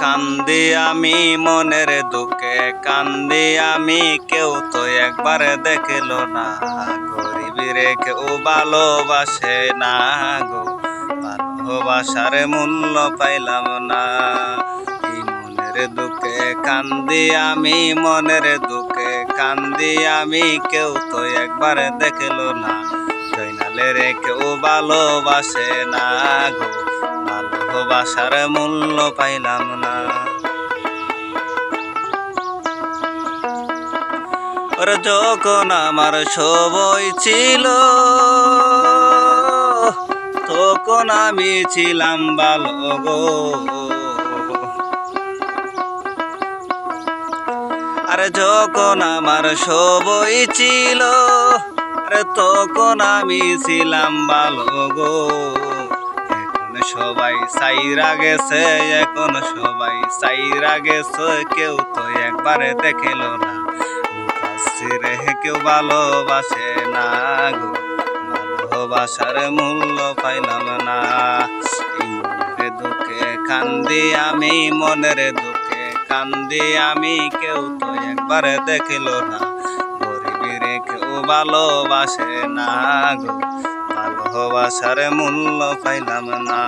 কান্দি আমি, মনের দুঃখে কান্দি আমি। কেউ তো একবার দেখল না গরিবীরে কেউ ভালোবাসে না গো। ভালোবাসার মূল্য পাইলাম না। মনের দুঃখে কান্দি আমি, মনের দুঃখে কান্দি আমি। কেউ তো একবার দেখল না জয়নালে কেউ ভালোবাসে না গো। ভালোবাসার মূল্য পাইলাম না। ওর যখন আমার সবই ছিল, তখন আমি ছিলাম ভালো গো। আরে যখন আমার সবই ছিল তখন আমি ছিলাম ভালো গো। এখন সবাই সাইরা গেছে, এখন সবাই সাইরা গেছে। কেউ তো একবারে দেখিল না রে কেউ ভালোবাসে না গো। ভালোবাসার মূল্য পাইলাম না। দুঃখে কান্দি আমি, মনের দুঃখে কান্দি আমি। কেউ তো একবার দেখিল না কেউ ভালোবাসে না গো। ভালোবাসার মূল্য পাইলাম না।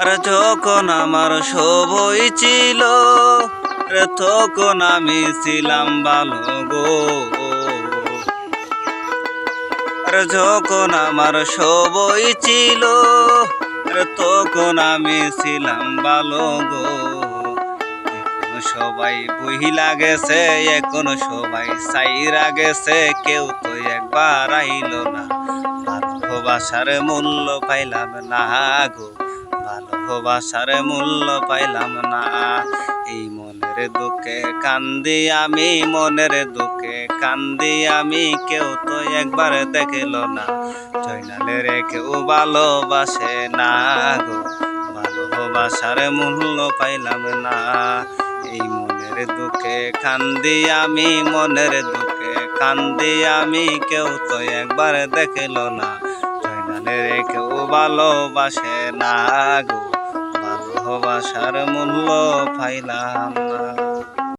আর যখন আমার সবই ছিল তখন আমি ছিলাম ভালো গো। আর যখন আমার সবই ছিল তখন আমি ছিলাম ভালো গো। সবাই বহিলা গেছে, এখন সবাই সাইরা গেছে, কেউ তো একবার আইল না। ভালোবাসার মূল্য পাইলাম না গো। ভালোবাসার মূল্য পাইলাম না। এই মনের দুঃখে কান্দি আমি, মনের দুঃখে কান্দি আমি, কেউ তো একবার দেখিল না। জয়নালে কেউ ভালোবাসে না গো। ভালোবাসার মূল্য পাইলাম না। এই মনের দুঃখে কান্দি আমি, মনের দুঃখে কান্দি আমি, কেউ তো একবার দেখিল না। জয়নালে রে কেউ ভালোবাসে না গো। ভালোবাসার মূল্য পাইলাম না।